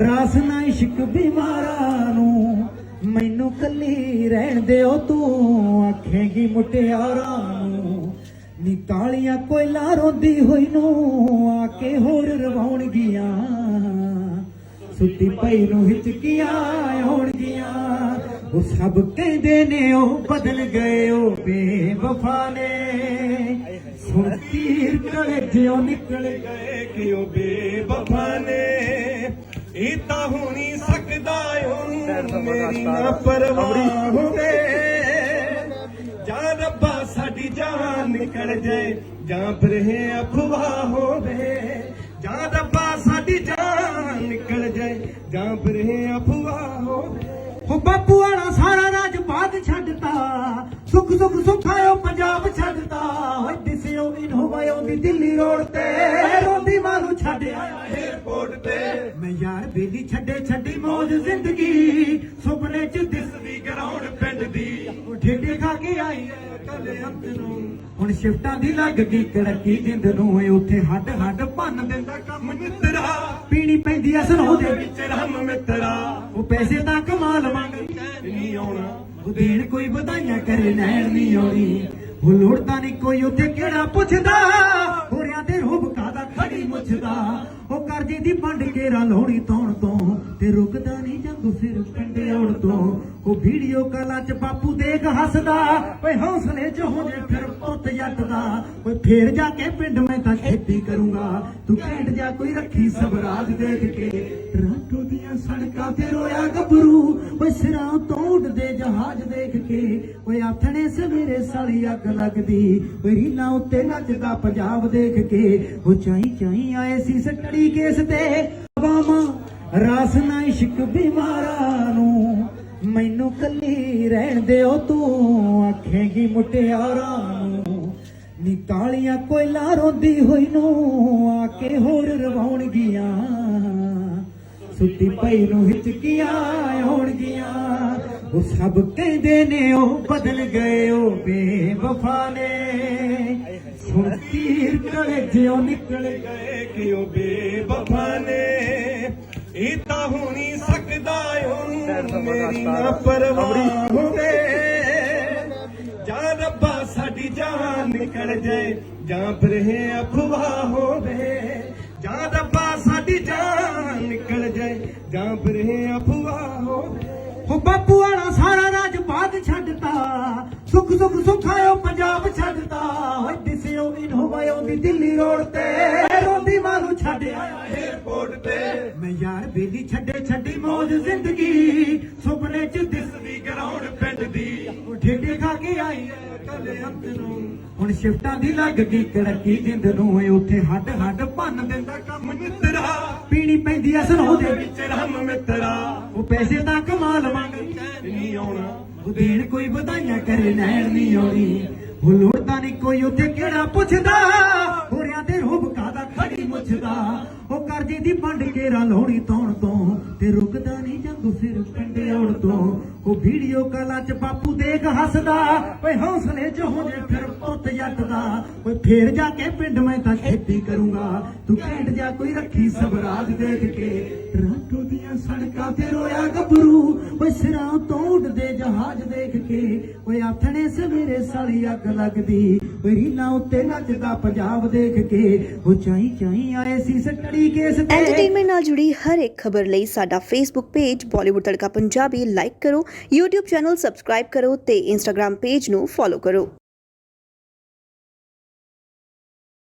ਰਾਸ ਨਾ ਇਸ਼ਕ ਬਿਮਾਰਾਂ ਨੂੰ। ਮੈਨੂੰ ਕੱਲੀ ਰਹਿਣ ਦਿਓ, ਤੂੰ ਆਖੇਂਗੀ ਮੁਟਿਆਰਾਂ ਨੂੰ। ਨੀ ਕਾਲੀਆਂ ਕੋਇਲਾ ਰੋਂਦੀ ਹੋਈ ਨੂੰ, ਆ ਕੇ ਹੋਰ ਰਵਾਉਣਗੀਆਂ। ਸੁੱਤੀ ਪਈ ਨੂੰ ਹਿਚਕੀਆਂ ਆਉਣਗੀਆਂ ਉਹ ਸਭ ਕਹਿੰਦੇ ਨੇ, ਉਹ ਬਦਲ ਗਏ, ਉਹ ਬੇਵਫਾ ਨੇ। ਸੁਣ ਤੀਰ ਕਲੇ ਜਿਉ ਨਿਕਲ ਗਏ ਕਿ ਉਹ ਬੇਵਫਾ ਨੇ। ਇਹ ਤਾਂ ਹੋਣੀ ਸਕਦਾ ਉਹਨੂੰ ਮੇਰੀ ਨਾ ਪਰਵਾਹ ਹੋਵੇ। ਜਾਂ ਰੱਬਾ ਸਾਡੀ ਜਾਨ ਨਿਕਲ ਜਾਏ ਜਾਂ ਫਿਰ ਇਹ ਅਫਵਾਹ ਹੋਵੇ। ਜਾਂ ਰੱਬਾ ਸਾਡੀ ਜਾਨ ਨਿਕਲ ਜਾਏ ਜਾਂ ਫਿਰ ਇਹ ਅਫਵਾਹ ਹੋਵੇ। ਹੋ ਬਾਪੂ ਵਾਲਾ ਸਾਰਾ ਰਾਜ ਬਾਦ ਛੱਡਤਾ। ਸੁੱਖ ਸੁੱਖ ਸੁਖਾਇਓ ਪੰਜਾਬ ਛੱਡਤਾ। ਹੋਏ ਦਿਸਿਓ ਇਨ ਹੋਵਾਇਓ ਦੀ ਦਿੱਲੀ ਰੋਡ ਤੇ। ਰੋਂਦੀ ਮਾਂ ਨੂੰ ਛੱਡ ਆਇਆ ਏਅਰਪੋਰਟ ਤੇ। ਮੈਂ ਯਾਰ ਬੇਲੀ ਛੱਡੇ ਛੱਡੀ ਮੌਜ ਜ਼ਿੰਦਗੀ। ਸੁਪਨੇ ਚ ਦਿਸਦੀ ਗਰਾਉਂਡ ਪਿੰਡ ਦੀ। ਉਹ ਠੇਡੇ ਖਾ ਕੇ ਆਈ ਐ ਕੱਲੇ ਅੰਤ ਨੂੰ। ਹੁਣ ਸ਼ਿਫਟਾਂ ਦੀ ਲੱਗ ਗਈ, ਕੜਕੀ ਜਿੰਦ ਨੂੰ। ਉੱਥੇ ਹੱਡ ਹੱਡ ਭੰਨ ਦਿੰਦਾ ਕੰਮ ਮਿੱਤਰਾ। ਪੀਣੀ ਪੈਂਦੀ ਐ ਸਰੋਂ ਦੇ ਵਿੱਚ। ਰਮ ਮਿੱਤਰਾ। ਉਹ ਪੈਸੇ ਤਾਂ ਕਮਾਲ ਮੰਗ। ਨਹੀਂ ਆਉਣਾ। ਉਹ ਦੇਣ ਕੋਈ ਵਧਾਈਆਂ ਕਰੇ ਨੈਣ ਨਹੀਂ ਆਉਣੀ। ਉਹ ਲੋੜਦਾ ਨਹੀਂ ਕੋਈ ਉੱਥੇ ਕਿਹੜਾ ਪੁੱਛਦਾ। ਹੋਰਿਆਂ ਦੇ ਰੂਪ ਕਾਦਾ ਖੜੀ ਮੁੱਛਦਾ। ਉਹ ਕਰਜ਼ੇ ਦੀ ਵੰਡ ਕੇਰਾ ਲੋੜੀ ਤੌਣ ਤੋਂ। ਤੇ ਰੁਕਦਾ ਨਹੀਂ ਜੰਗ ਫਿਰ ਪਿੰਡ ਆਉਣ ਤੋਂ। ਉਹ ਵੀਡੀਓ ਕਾਲਾਂ ਚ ਬਾਪੂ ਦੇਖ ਹੱਸਦਾ। ਓਏ ਹੌਸਲੇ ਚ ਹੋ ਜੇ ਫਿਰ ਪੁੱਤ ਜੱਟ ਦਾ ਓਏ ਫੇਰ ਜਾ ਕੇ ਪਿੰਡ ਮੈਂ ਤਾਂ ਖੇਤੀ ਕਰੂੰਗਾ। ਤੂੰ ਪਿੰਡ ਜਾ ਕੋਈ ਰੱਖੀ ਸਬਰਾਜ ਦੇਖ ਕੇ। ਟਰਾਂਟੋ ਦੀਆਂ ਸੜਕਾਂ ਤੇ ਰੋਇਆ ਗੱਭਰੂ। ਓਏ ਸਿਰਾਂ ਤੋਂ ਉੱਡਦੇ ਜਹਾਜ਼ ਦੇਖ ਕੇ। ਓਏ ਆਥਣੇ ਸਵੇਰੇ ਸਾਲੀ ਅੱਗ ਲੱਗਦੀ। ਓਏ ਰੀਲਾਂ ਉੱਤੇ ਨੱਚਦਾ ਪੰਜਾਬ ਦੇਖ ਕੇ। ਉਹ ਚਾਈ ਚਾਈ ਆਏ ਸੀ ਸੱਟੜੀ ਕੇਸ ਤੇ। ਬਾਮਾ ਰਾਸ ਨਾ ਇਸ਼ਕ ਬਿਮਾਰਾਂ ਨੂੰ। ਮੈਨੂੰ ਕੱਲੀ ਰਹਿਣ ਦਿਓ, ਤੂੰ ਆਖੇਂਗੀ ਮੁਟਿਆਰਾਂ ਨੂੰ। ਨੀ ਕਾਲੀਆਂ ਕੋਇਲਾ ਰੋਂਦੀ ਹੋਈ ਨੂੰ ਆ ਕੇ ਹੋਰ ਰਵਾਉਣਗੀਆਂ। ਸੁੱਤੀ ਪਈ ਨੂੰ ਹਿਚਕੀਆਂ ਆਉਣਗੀਆਂ ਉਹ ਸਭ ਕਹਿੰਦੇ ਨੇ, ਉਹ ਬਦਲ ਗਏ, ਉਹ ਬੇਵਫਾ ਨੇ। ਸੁਣ ਤੀਰ ਕਲੇ ਜਿਉ ਨਿਕਲ ਗਏ ਕਿ ਉਹ ਬੇਵਫਾ ਨੇ। ਇਹ ਤਾਂ ਹੋਣੀ ਮੇਰੀ ਨਾ ਪਰਵਾਹ ਹੋਵੇ। ਜਾਂ ਰੱਬਾ ਸਾਡੀ ਜਾਨ ਨਿਕਲ ਜਾਏ ਜਾਂ ਫਿਰ ਇਹ ਅਫਵਾਹ ਹੋਵੇ। ਜਾਂ ਰੱਬਾ ਸਾਡੀ ਜਾਨ ਨਿਕਲ ਜਾਏ ਜਾਂ ਫਿਰ ਇਹ ਅਫਵਾਹ ਹੋਵੇ। ਹੋ ਬਾਪੂ ਵਾਲਾ ਸਾਰਾ ਰਾਜ ਬਾਦ ਛੱਡਤਾ। ਸੁੱਖ ਸੁੱਖ ਸੁਖਾਇਓ ਪੰਜਾਬ ਛੱਡਤਾ। ਹੋਏ ਦਿਸਿਓ ਇਨ ਹੋਵਾਇਓ ਦੀ ਦਿੱਲੀ ਰੋਡ ਤੇ। ਰੋਂਦੀ ਮਾਂ ਨੂੰ ਛੱਡ ਆਇਆ। ਬੇਲੀ ਛੱਡੇ ਛੱਡੀ ਮੌਜ ਜ਼ਿੰਦਗੀ, ਸੁਪਨੇ ਚ ਦਿਸਦੀ ਗਰਾਉਂਡ ਪਿੰਡ ਦੀ। ਉਹ ਠੇਡੇ ਖਾ ਕੇ ਆਈ ਐ ਕੱਲੇ ਅੰਤ ਨੂੰ। ਹੁਣ ਸ਼ਿਫਟਾਂ ਦੀ ਲੱਗ ਗਈ ਕੜਕੀ ਜਿੰਦ ਨੂੰ ਉੱਥੇ ਹੱਡ ਹੱਡ ਭੰਨ ਦਿੰਦਾ ਕੰਮ ਮਿੱਤਰਾ। ਪੀਣੀ ਪੈਂਦੀ ਐ ਸਰੋਂ ਦੇ ਵਿੱਚ ਰਮ ਮਿੱਤਰਾ। ਉਹ ਪੈਸੇ ਤਾਂ ਕਮਾਲ ਮੰਗ ਨਹੀਂ ਆਉਣਾ। ਉਹ ਦੇਣ ਕੋਈ ਵਧਾਈਆਂ ਕਰੇ, ਨੈਣ ਨਹੀਂ ਆਉਣੀ। ਉਹ ਲੋੜਦਾ ਨਹੀਂ ਕੋਈ ਉੱਥੇ ਕਿਹੜਾ ਪੁੱਛਦਾ। ਹੋਰਿਆਂ ਤੇ ਰੂਪ ਕਾਦਾ ਖੜੀ ਮੁੱਛਦਾ। ਉਹ ਕਰਜ਼ੇ ਦੀ ਵੰਡ ਕੇਰਾ ਲੋੜੀ ਤੌਣ ਤੋਂ ਤੇ ਰੁਕਦਾ ਨਹੀਂ ਜੰਗ ਫਿਰ ਪਿੰਡ ਆਉਣ ਤੋਂ। ਉਹ ਵੀਡੀਓ ਕਾਲਾਂ ਚ ਬਾਪੂ ਦੇਖ ਹੱਸਦਾ, ਓਏ ਹੌਸਲੇ ਚ ਹੋ ਜੇ ਫਿਰ ਪੁੱਤ ਜੱਟ ਦਾ ਓਏ ਫੇਰ ਜਾ ਕੇ ਪਿੰਡ ਮੈਂ ਤਾਂ ਖੇਤੀ ਕਰੂੰਗਾ। ਤੂੰ ਪਿੰਡ ਜਾ ਕੋਈ ਰੱਖੀ ਸਬਰਾਜ ਦੇਖ ਕੇ। ਟਰਾਂਟੋ ਦੀਆਂ ਸੜਕਾਂ ਤੇ ਰੋਇਆ ਗੱਭਰੂ, ਓਏ ਸਿਰਾਂ ਤੋਂ ਉੱਡਦੇ ਜਹਾਜ਼ ਦੇਖ ਕੇ। ਓਏ ਆਥਣੇ ਸਵੇਰੇ ਸਾਲੀ ਅੱਗ ਲੱਗਦੀ। ਓਏ ਰੀਲਾਂ ਉੱਤੇ ਨੱਚਦਾ ਪੰਜਾਬ ਦੇਖ ਕੇ। ਉਹ ਚਾਈ ਚਾਈ ਆਏ ਸੀ ਸੱਟੜੀ ਕੇਸ ਤੇ। ਐਂਟਰਟੇਨਮੈਂਟ ਨਾਲ ਜੁੜੀ ਹਰ ਇੱਕ ਖਬਰ ਲਈ ਸਾਡਾ Facebook page Bollywood Tadka Punjabi like ਕਰੋ। YouTube ਚੈਨਲ ਸਬਸਕ੍ਰਾਈਬ ਕਰੋ ਤੇ Instagram ਪੇਜ ਨੂੰ ਫੋਲੋ ਕਰੋ।